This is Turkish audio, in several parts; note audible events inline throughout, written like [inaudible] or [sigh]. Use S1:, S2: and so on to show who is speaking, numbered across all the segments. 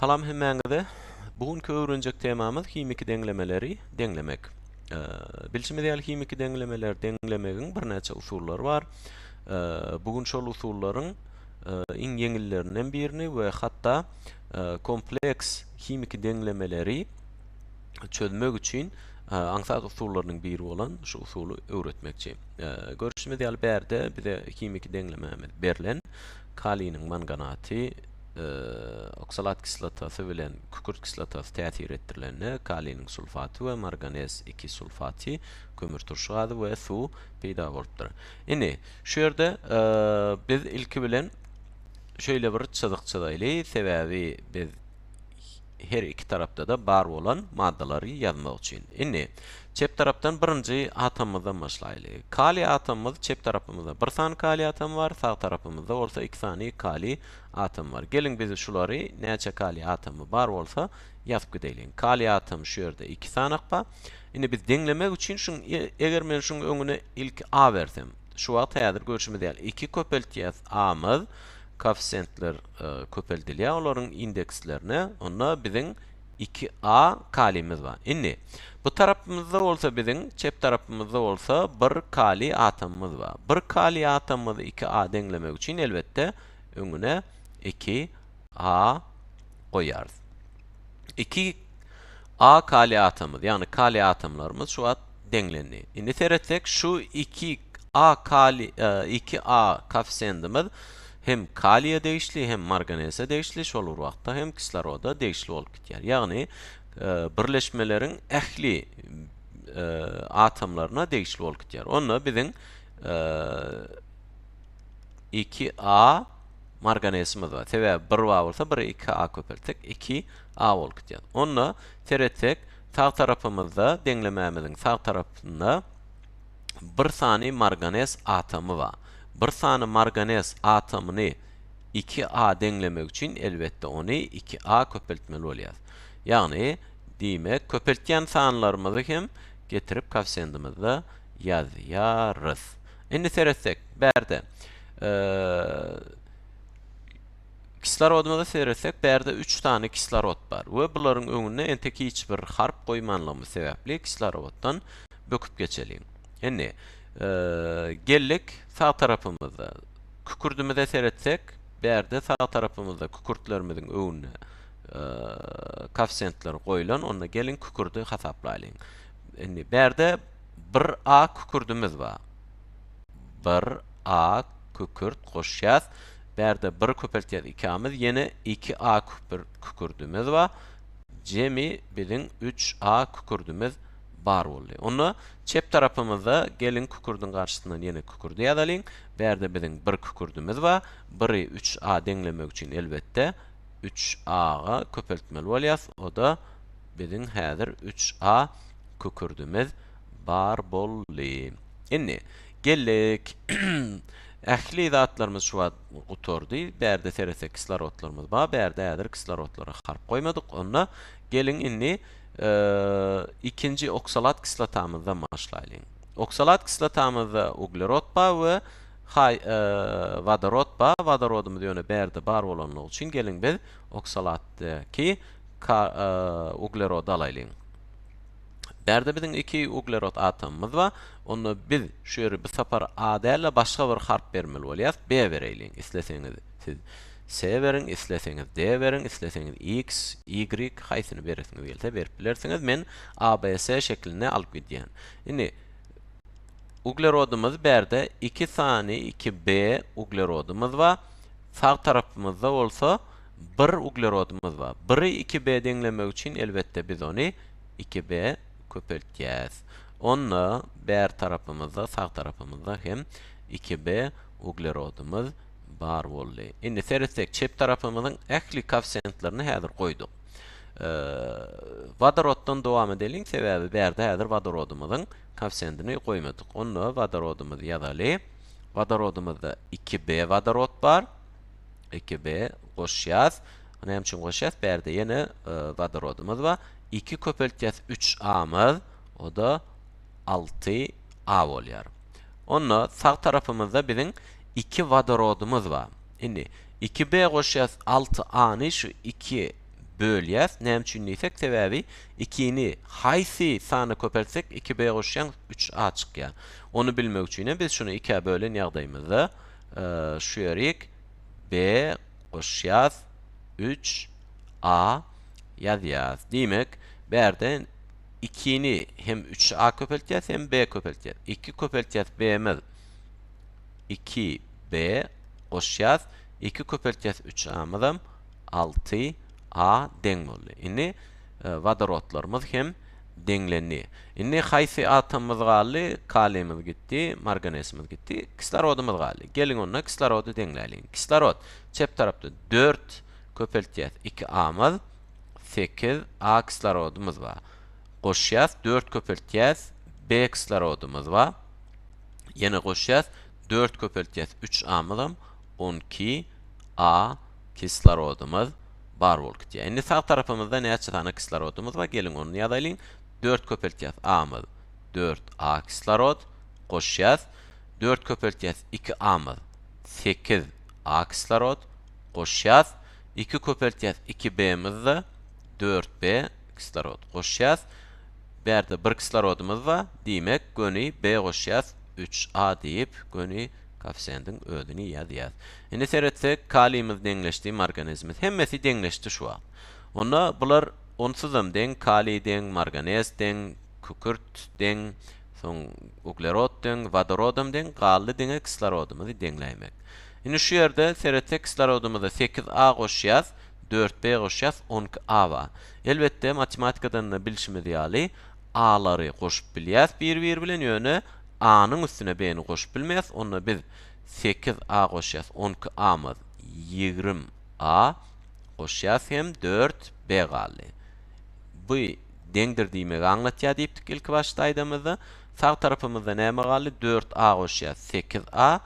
S1: Salam hemmäňize. Bugünkü öwrenjek temamyz himiki deňlemeleri, deňlemek. E, Bilşimizäl himiki deňlemeler, deňlemegiň bir näçe usullary bar. E, bugün şol usullaryň e, iň ýeňillerinden birini we hatda e, kompleks himiki deňlemeleri çözmek üçin e, aňsat usullarynyň biri bolan şu usuly öwretmekçi. Görüşmedi alberde bize himiki deňlememiz berilen kaliniň manganaty, oksalat kislatası bilen kükürt kislatası täsir etdirilende kalinin sulfaty we marganez 2 sulfaty kömür turşuady we su peýda bolupdyr. Indi şu ýerde biz ilki bilen şöyle bir çyzykçyda sebäbi biz her iki tarapda da bar bolan maddalary ýazmak üçin. Indi çep tarapdan birinji atomymyzdan başlaýly. Kali atomymyz çep tarapymyzda bir san kali atom bar, sag tarapymyzda bolsa iki sany kali atom bar. Gelin biz şulary näçe kali atomy bar bolsa ýazyp gideýlin. Kali atom şu ýerde iki sanakpa. Indi biz deňlemek üçin şun eger men şun öňüne ilk A bersem, şu wagt häzir görüşmi däl. 2 köpeltýäs A-myz koeffisientler e, köpeldilýär. Olaryň indekslerini, onda biziň 2a kalimiz bar. Inni bu tarapymyzda bolsa biziň çep tarapymyzda bolsa bir kali atomumuz bar. Bir kali atomumuz 2a denglemek üçin elbetde öňüne 2a koyarız. 2 a kali atomumuz ýani kali atomlarımız şu an denglenli. Inni seyretsek şu 2a kali e, 2a kofisiyentimiz hem kaliye değişli hem manganese değişli şol wagtda hem kislorodda değişli bolup gitýär. Ýagny e, birleşmeleriň ähli e, atomlaryna değişli bolup gitýär. Onda biziň e, 2A marganesimiz bar. Tebe 1A bolsa 1 2A köpeltek 2A bolup gitýär. Onda teretek sağ tarapymyzda deňlemämiziň sağ tarapynda bir sany marganes atomy bar. Bir sany marganez atomyny 2A deňlemek üçin elbetde ony 2A köpeltmeli bolýar. Ýagny diýmek köpeltýän sanlarymyzy hem getirip koefisientimizde ýazýarys. Indi seretsek berde eee kislorodymyza seretsek berde 3 tane kislorod bar we bularyň öňüne enteki hiç bir harp goýmanlygy sebäpli kisloroddan böküp geçelim. Indi Ee, gellik sağ tarafımızda kükürdümüze seyretsek berde sağ tarafımızda kükürtlerimizin öğününe e, koefisientler koyulan onunla gelin kükürdü hasaplayın. Yani berde bir A kükürdümüz var. Bir A kükürt koşyaz. Berde bir köpeltiyaz ikamiz yine 2A kükürdümüz var. Cemi bilin 3A kükürdümüz bar boldy. Onu çep tarapymyzda gelin kükürdün garşysyndan ýene kükürdi ýazalyň. Berde biziň bir kükürdimiz bar. 1 3a deňlemek üçin elbetde 3a-ga köpeltmeli bolýas. O da biziň häzir 3a kükürdimiz bar boldy. Indi gellik Ähli [clears throat] zatlarymyz şu gutordy. Berde terese kislorodlarymyz bar. Berde häzir kislorodlara harp goýmadyk. Onda gelin indi e, ikinci oksalat kislotamyzda maşlayın. Oksalat kislotamyzda uglerod we hay vodorod ba vodorodumuz ýöne berdi bar bolanlygy üçin gelin biz oksalatdaky uglerod alaýlyň. Berde biziň iki uglerod atomymyz we Onu biz şu ýere bir sapar A däle başga bir harp bermeli bolýar. B bereýlik. Isleseňiz siz. S verin, isleseňiz D verin, isleseňiz X, Y, haýsyny beresiňiz gelse berip bilersiňiz. Men A, B, S şekline alyp gidýän. Indi uglerodymyz berde 2 sany 2B uglerodymyz bar. Sağ tarapymyzda bolsa 1 uglerodymyz bar. 1-i 2B deňlemek üçin elbetde biz ony 2B köpeltýäs. Onu ber tarapymyzda, sağ tarapymyzda hem 2B uglerodymyz bar boldy. Indi seretsek çep tarapymyzyň ähli koefisientlerini häzir goýduk. Eee vodoroddan dowam edelim. Sebäbi berde häzir vodorodymyzyň koefisientini goýmadyk. Onu vodorodymyz ýazaly. Vodorodymyzda 2B vodorod bar. 2B goşýas. Ana hem üçin goşýas berde ýene vodorodymyz bar. 2 köpeltýäs 3A o da 6A bolýar. Onu sağ tarapymyzda biziň 2 vodorodumuz var. Indi 2B goşýas 6A-ny şu 2 bölýäs. Näme üçin diýsek sebäbi 2-ni haýsy sany köpertsek 2b goşýan 3a çykýar. Onu bilmek üçin biz şunu 2'e bölen ýagdaýymyzda eee şu ýerik b goşýas 3a ýazýas. Diýmek, bärden 2'ni hem 3a köpeltýäs hem b köpeltýäs. 2 köpeltýäs b'miz 2b goşýas 2 köpeltýäs 3a'myzam 6a deň boldy. Indi e, vodorotlarymyz hem deňlendi. Indi haýsy atomymyz galy, kaliýymyz gitdi, marganesimiz gitdi, kislorodymyz galy. Gelin onda kislorodu deňläýin. Kislorod çep tarapda 4 köpeltýäs 2a'myz 8a kislorodumyz bar. Goşýas 4 köpeltýäs b kislorodumyz bar. Ýene goşýas 4 köpeltýäs 3a'myzam 12a kislorodumyz bar bolup gitýär. Indi sağ tarapymyzda näçe tane kislorodumyz bar? Gelin onu ýazaýlyň. 4 köpeltýäs a'myz 4a kislorod goşýas 4 köpeltýäs 2a'myz 8a kislorod goşýas 2 köpeltýäs 2b'miz 4b kislorod goşýas berde 1 kislorodumyz bar. Diýmek, göni b goşýas 3a deyip göni koeffisientin ödünü ya diyaz. Indi seretse kalimiz deňleşdi, marganezimiz hemmesi deňleşdi şu wagt. Onda bular onsuzam den kali den, marganez den, kükürt den, soň uglerod den, wodorodam den, gally den, kislorodumyzy deňläýmek. Indi şu ýerde seretse kislorodumyzy 8a goşýas, 4b goşýas, 10a wa. Elbetde matematikadan bilişimiz ýaly a-lary goşup bilýäs, bir-bir bilen ýöne A'nın üstüne B'ni koş bilmeyiz. Onu biz 8 A koşuyaz. 12 A'mız 20 A koşuyaz hem 4 B galı. Bu deňdir diýmegi anlatýa diýipdik ilk başda aýdamyzda. Sag tarapymyzda näme galy? 4A goşýar, 8A,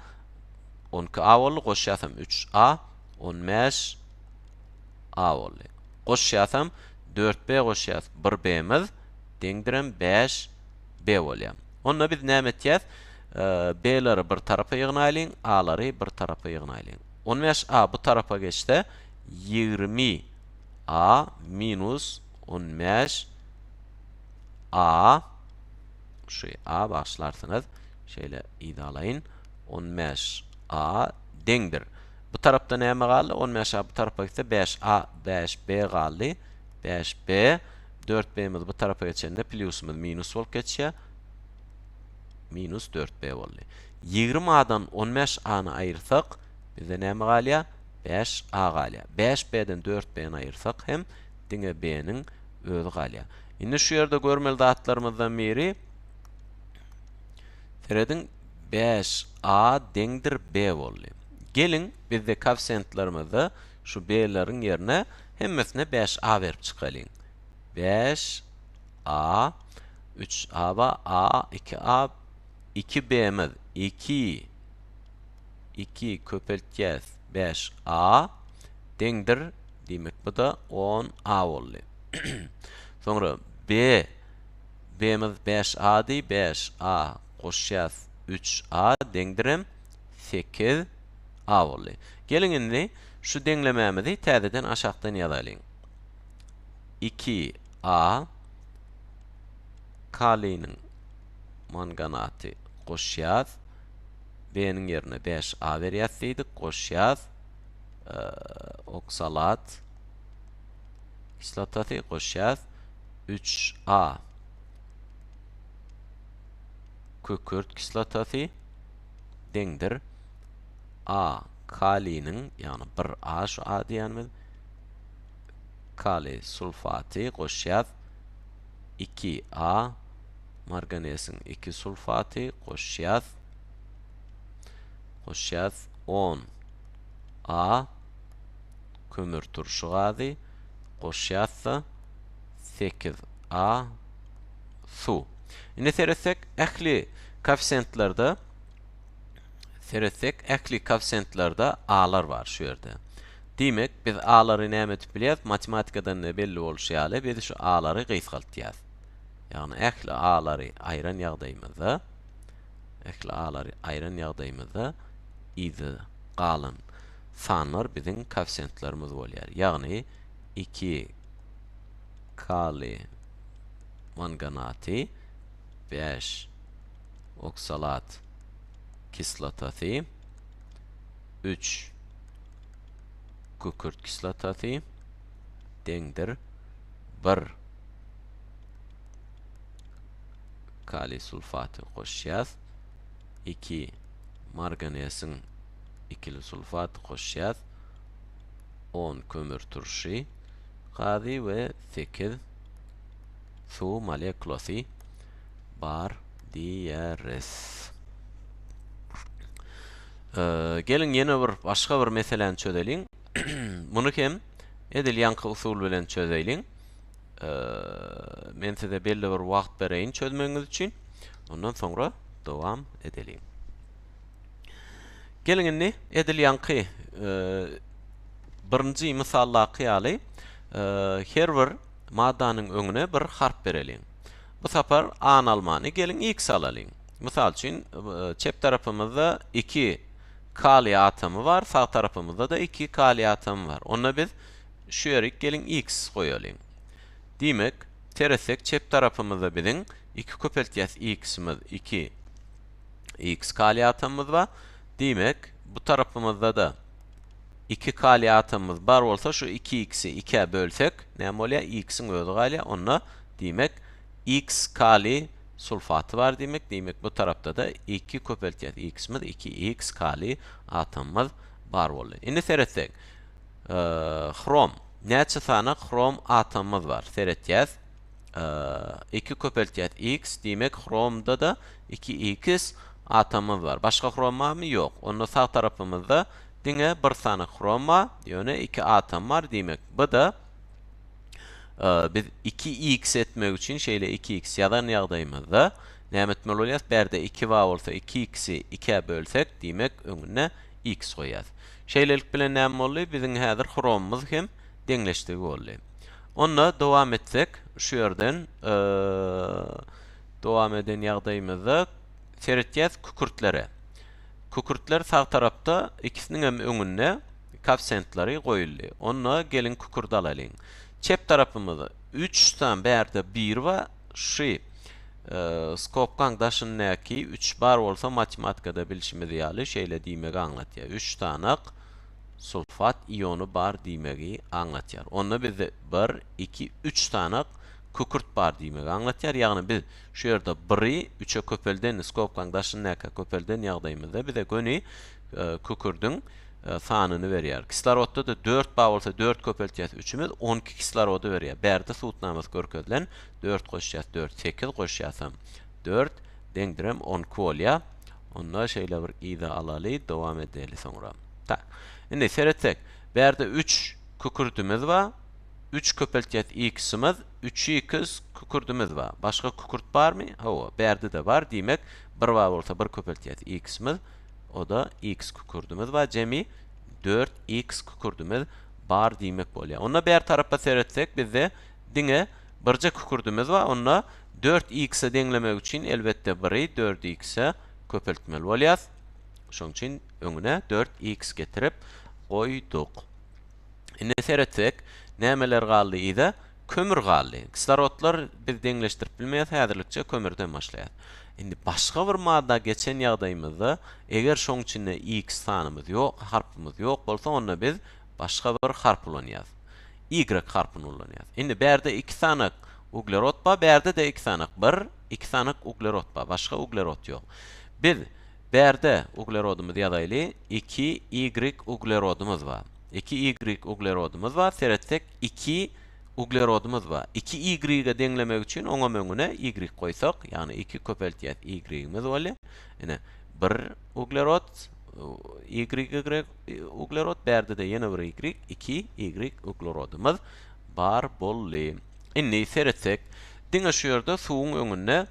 S1: 12A boly, goşýarsam 3A, 15A boly. Goşýarsam 4B goşýar, 1B'miz deňdirem 5B bolýar. Onda biz näme etýäs? B'leri bir tarafa ýygnaýlyň, A'lary bir tarafa ýygnaýlyň. 15A bu tarafa geçse 20 A minus 15 A şu A başlarsınız. Şöyle idalayın. 15 A deňdir. Bu tarapda näme galy? 15 A bu tarafa gitse 5A 5B galy. 5B 4B'miz bu tarafa geçende plusumuz minus bolup geçýär. minus 4b bolly. 20 adan 15 any ayırsak bize näme galya? 5 a galya. 5 b'den 4 b'ni ayırsak hem diňe b'nin özü galya. Indi şu yerde görmeli atlarymyzdan biri Feredin 5 a deňdir b bolly. Gelin bizde koeffisientlarymyzy şu b'leriň ýerine hemmesine 5 a berip çykalyň. 5 a 3 a va a 2 a 2 bemiz 2 2 köpelteceğiz 5 a deňdir demek bu da 10 a boldy. [clears throat] Soňra b bemiz 5 a di 5 a goşýas 3 a deňdirim 8 a boldy. Gelin indi şu deňlemämizi täzeden aşakdan ýazalyň. 2 a kalinin manganaty goşýas b'niň ýerine 5a berýärsidik goşýas oksalat. Kislotasy goşýas 3a kükürt kislotasy deňdir a kalinin ýani 1a şu a diýenmiz kali sulfaty goşýas 2a marganesin 2 sulfatı koşyaz koşyaz 10 A kömür turşu gazi koşyaz 8 A su Ine seresek ehli koefisiyentlerde seresek ehli koefisiyentlerde A'lar var şu yerde. Demek biz A'ları näme etip bilýäs? Matematikadan belli bolşýaly biz şu A'lary gysgaltýas. Yani ekli a'lary ayran ýagdaýymyzda ekli a'lary ayran ýagdaýymyzda izi galan sanlar biziň koefisientlerimiz bolýar. Ýagny 2 kali manganati 5 oksalat kislatası 3 kükürt kislatası dengdir 1 kali sulfatı goşýas. 2 marganesin ikili sulfat goşýas. 10 kömür turşy, Qadi ve 8 su molekulasi bar diyeriz. Ee, gelin yine bir başka bir meseleni çözelim. [clears throat] Bunu kim? Edil yankı usul bilen çözelim. Ee, men size belli bir vakt bereyin çözmeniz için. Ondan sonra devam edelim. Gelin ne? Edil yankı e, birinci misalla kıyali her bir maddanın öňüne bir harp berelin. Bu sapar A almany gelin X alalım. Misal için çep tarafımızda 2 kali atomu var, sağ tarafımızda da 2 kali atomu var. Ona biz şu yerik gelin X koyalım. Demek teresek çep tarafımızda bizim 2 köpeltiyas X'imiz 2 X kali atomumuz var. Demek bu tarafımızda da 2 kali atomumuz bar olsa şu 2x'i 2'ye bölsek ne oluyor? x'in özü gali onunla demek x kali sulfatı var demek. Demek bu tarafta da 2 köpeltiyat x'imiz 2x kali atomumuz bar oldu. Şimdi seyrettik. Ee, krom. Neçe tane krom atomumuz var? Seyreteceğiz. Ee, 2 köpeltiyat x demek kromda da 2x atomumuz var. Başka var mı? Yok. Onun sağ tarafımızda Dine bir tane kroma, yöne iki atom var demek. Bu da e, biz 2x etmek için şeyle 2x ya da ýagdaýymyzda näme etmeli bolýar? Berde 2 var bolsa 2x'i 2'e bölsek demek öňüne x goýar. Şeylelik bilen näme bolýar? Biziň häzir kromumyz hem deňleşdirgi bolýar. Onda dowam etsek, şu ýerden e, dowam eden ýagdaýymyzda seretýäs kükürtlere. Kukürtler sağ tarafta ikisinin hem öňünde kapsentleri goýuldy. Onda gelin kukurt alalım. Çep tarafımızda 3 tane berde 1 var. Şu e, skopkan daşın näki 3 bar olsa matematikada bilişimiz ýaly şeýle diýmek anlatýar. 3 tane sulfat iyonu bar diýmegi anlatýar. Onda biz 1 2 3 tane kukurt bar diýmek anlatýar. Ýagny biz şu ýerde 1-i 3-e köpelden skopkan daşyn näka köpelden ýagdaýymyzda biz de göni e, kukurdun e, sanyny berýär. Kislorodda da 4 bar bolsa 4 köpeltýäs 3-ümiz 12 kislorodu berýär. Berde suwtnamyz görkezlen 4 goşýas 4 8 goşýasam 4 deňdirem 10 bolýar. Onda şeýle bir ýa alaly dowam edeli soňra. Tak. Indi seretsek, berde 3 kukurdumyz bar. 3 köpeltiyat x'imiz 3x kukurdumuz var. Başka kukurt var mı? Hava. Berde de var. Demek bir var olsa bir köpeltiyat x'imiz o da x kukurdumuz var. Cemi 4x kukurdumuz bar demek bolýar. Onda ber tarapda seyretsek bizde dine birce kukurdumuz var. Onda 4x'e deňlemek üçin elbette 1'i 4x'e köpeltmeli bolýar. Şoň üçin öňüne 4x getirip goýduk. Indi seyretsek, nämeler galdy ýa-da kömür galdy. Kislorodlar biz deňleşdirip bilmeýär häzirlikçe kömürden başlaýar. Indi başga bir madda geçen ýagdaýymyzda eger şoň içinde x sanymyz ýok, harpymyz ýok bolsa, onda biz başga bir harp ulanýar. Y harpyny ulanýar. Indi berde 2 tane uglerod ba, berde de 2 tane bir, 2 tane uglerod ba, başga uglerod ýok. Biz berde uglerodumyz ýadaýly 2 y uglerodumyz bar. 2y uglerodumuz var. Seretsek 2 uglerodumuz var. 2y-ge deňlemek üçin oňa möňüne y goýsak, ýani 2 köpeltýät y-imiz bolýar. Ene 1 uglerod y uglerod berde de ýene bir y 2 y uglerodumuz bar bolly. Indi seretsek diňe şu ýerde suwuň öňünde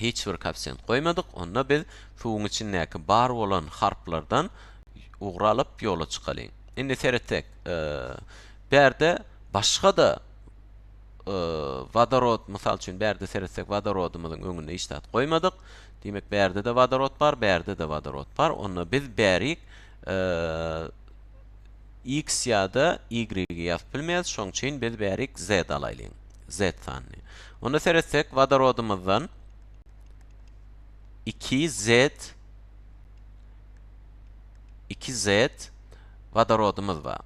S1: hiç bir kapsiyent koymadık. Onda biz şuun içindeki bar olan harplardan uğralıp yola çıkalım. Indi serettek. E, berde başka da e, vodorod, misal üçün berde serettek vodorodumuzun önüne iştat koymadık. Demek berde de vodorod var, berde de vodorod var. Onda biz berik e, x ya da y'yi yap bilmeyiz. Şoň üçin biz berik z alaylyn. Z sanny. Onda serettek vodorodumuzdan 2z 2z vodorodumuz var.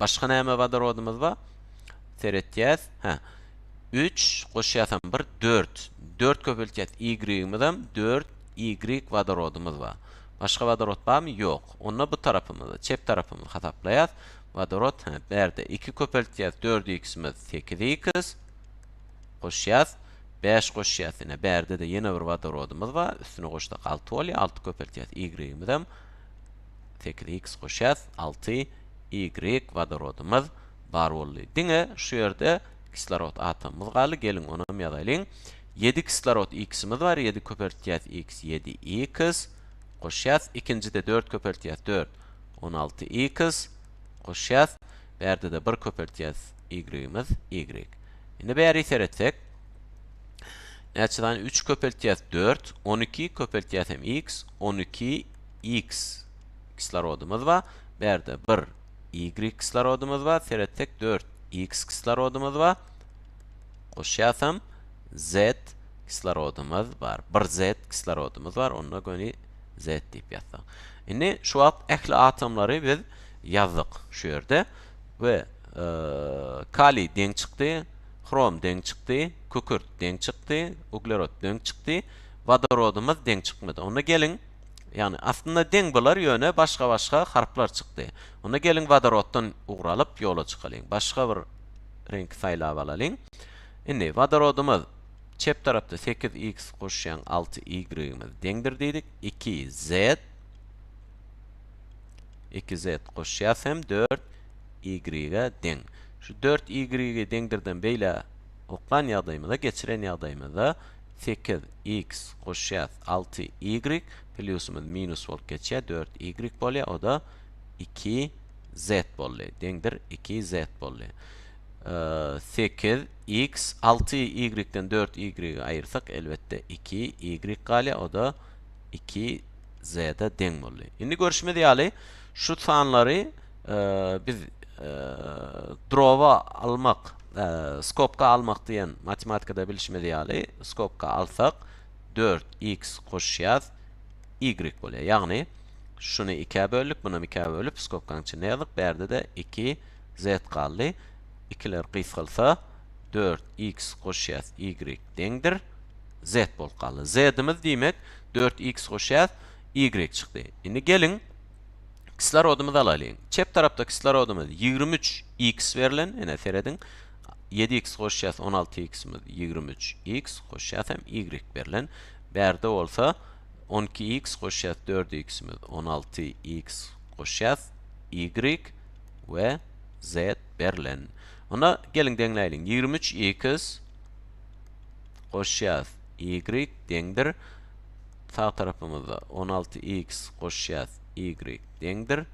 S1: Başka näme vodorodumuz var? Seretýäs. Ha. 3 goşýasam 1 4. 4 köpeltýäs y-imizem 4 y vodorodumuz var. Başka vodorod barmy? Ýok. Onu bu tarapymyzda, çep tarapymyzda hasaplaýas. Vodorod ha, berde 2 köpeltýäs 4x-imiz 8x goşýas 5 goşýasyna berde de ýene bir wodorodumyz we üstüne goşda 6 bolýar, 6 köpertýär. Y-imiz hem tekli x goşýas, 6 y wodorodumyz bar boldy. Diňe şu ýerde kislorod atomumyz galy, gelin onu ýazaýlyň. 7 kislorod x-imiz bar, 7 köpertýär x, 7 x goşýas, ikinji de 4 köpertýär 4, 16 x goşýas, berde de 1 köpertýär y-imiz y. Indi bäri seretsek Näçidan 3 köpeltýäs 4 12 köpeltýäs hem x 12 x kislorodumuz var. Berde 1 y kislorodumuz var. Seretsek 4 x kislorodumuz var. Goşýasam z kislorodumuz var. 1 z kislorodumuz var. Onda göni z diýip ýazsak. Indi şu wagt ähli atomlary biz ýazdyk şu ýerde we e, kali deň çykdy, krom deň çykdy, kükürt deň çykdy, uglerot deň çykdy, vodorodumuz deň çykmady. Onda gelin Yani aslında den bolar ýöne başga başga harplar çykdy. Onda gelin vodoroddan ugralyp ýola çykalyň. Başga bir renk saýlap alalyň. Indi vodorodumuz çep tarapda 8x goşýan 6y-imiz deňdir diýdik. 2z 2z goşýas hem 4y-ge deň. Şu 4y-ge deňdirden beýle oklan ýagdaýymyzda geçiren ýagdaýymyzda 8x goşýas 6y plusumuz minus bolup geçýär 4y bolýar o da 2z bolýar. Deňdir 2z bolýar. 8 x 6 y'den 4 y ayırsak elbette 2 y galy o da 2 z'de deň bolýar. Indi görüşme diýaly şu sanlary e, biz drova almak e, skopka almak diýen matematikada bilişme diýaly skopka alsak 4x koşýas y bolýar. Ýagny şunu 2'e böldük, bunu 2'e bölüp skopkaň içinde ýazdyk. Berde de 2 z galdy. ikiler qysgylsa 4x goşýas y deňdir z bol galy. Z-dimiz diýmek 4x goşýas y çykdy. Indi gelin kislorodumuzy alalyň. Çep tarapda kislorodumuz 23x berilen, ene seredin 7x goşýas 16x 23x goşýas hem y berilen. Berde bolsa 12x goşýas 4x 16x goşýas y we z berilen. Ona gelin deňläýin. 23x goşýas y deňdir. Sağ tarapymyzda 16x goşýas y deňdir.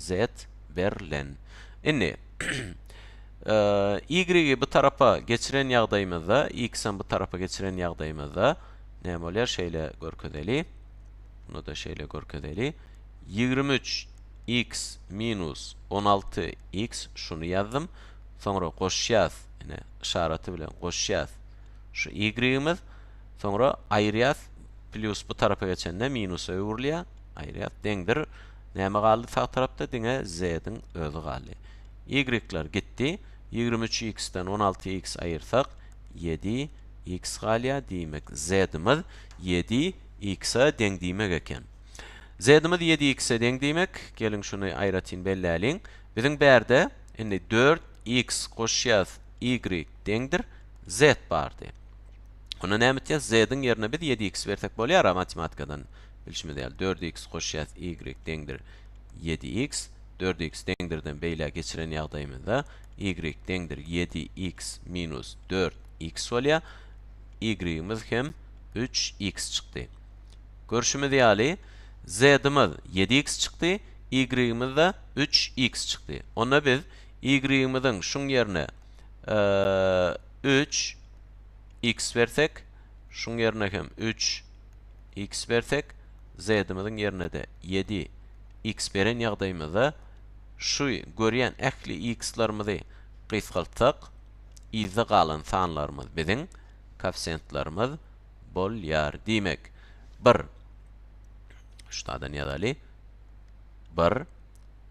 S1: z berilen. Indi [clears throat] y bu tarafa geçiren ýagdaýymyzda, x'en bu tarafa geçiren ýagdaýymyzda näme bolýar? Şeýle görkezeli. Bunu da şeýle görkezeli. 23x minus 16x şunu ýazdym. Sonra goşýas, ine işareti bilen goşýas. Şu y'imiz sonra aýryas plus bu tarafa geçende minus öwürlýär. ayrıyat deňdir. Näme galdy sağ tarapda diňe z-din özü galdy. Y-ler gitdi. 23x-den 16x ayırsak 7x galya diýmek. Z-dymiz 7x-a deň diýmek eken. Z-dymiz 7x-e deň diýmek. Gelin şunu aýratyn belläliň. Biziň berde indi 4x goşýas y deňdir z bardy. Onu näme diýär? Z-diň ýerine biz 7x bersek bolýar matematikadan. Bilişme diýär 4x goşýas y deňdir 7x. 4x deňdirden beýle geçiren ýagdaýymyzda y deňdir 7x minus 4x bolýar. y-imiz hem 3x çykdy. Görüşme diýäli z-imiz 7x çykdy, y-imiz de 3x çykdy. Ona biz y'imizin şun yerine e, 3 x versek şun yerine hem 3 x versek z'imizin yerine de 7 x beren ýagdaýymyzda şu görýän ähli x'larymyzy gysgaltsak izde galan sanlarymyz biziň koeffisientlerimiz bolýar diýmek. 1 Şutadan ýazaly. 1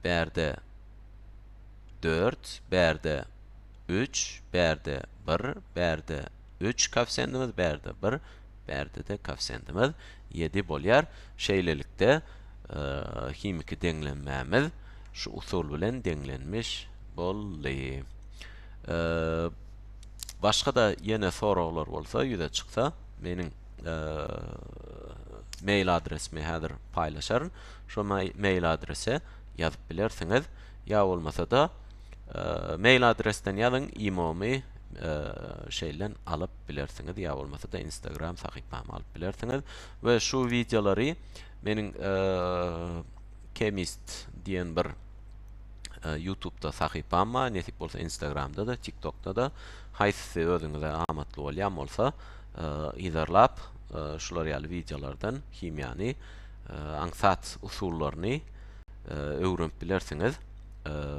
S1: berde 4 berde 3 berde 1 berde 3 koeffisientimiz berde 1 berdide koeffitsientimiz 7 bolýar. Şeýlelikde e, himiki deňlenmämiz şu usul bilen deňlenmiş bolly. E, başga da ýene soraglar bolsa, ýüze çyksa, meniň e, mail adresimi häzir paýlaşaryn. Şu mail adresi ýazyp bilersiňiz. Ya bolmasa da mail adresden ýazyň imomi E, şeylen alıp bilersiniz ya olmasa da Instagram sahifamı alyp bilersiňiz we şu videoları menin e, kemist diýen bir e, YouTube'da sahipam var. Netip bolsa Instagram-da da, TikTok-da da, haýsy özünüze amatly bolýan bolsa, izarlap şular ýaly videolardan himiýany, aňsat usullaryny öwrenip bilersiňiz.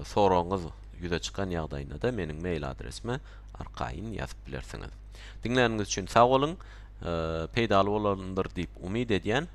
S1: Soraňyz ýüze çykan ýagdaýynda da meniň mail adresime arkaýyn ýazyp bilersiňiz. Dinleýäniňiz üçin sag bolun. Eee peýdaly bolandyr diýip umyd edýän.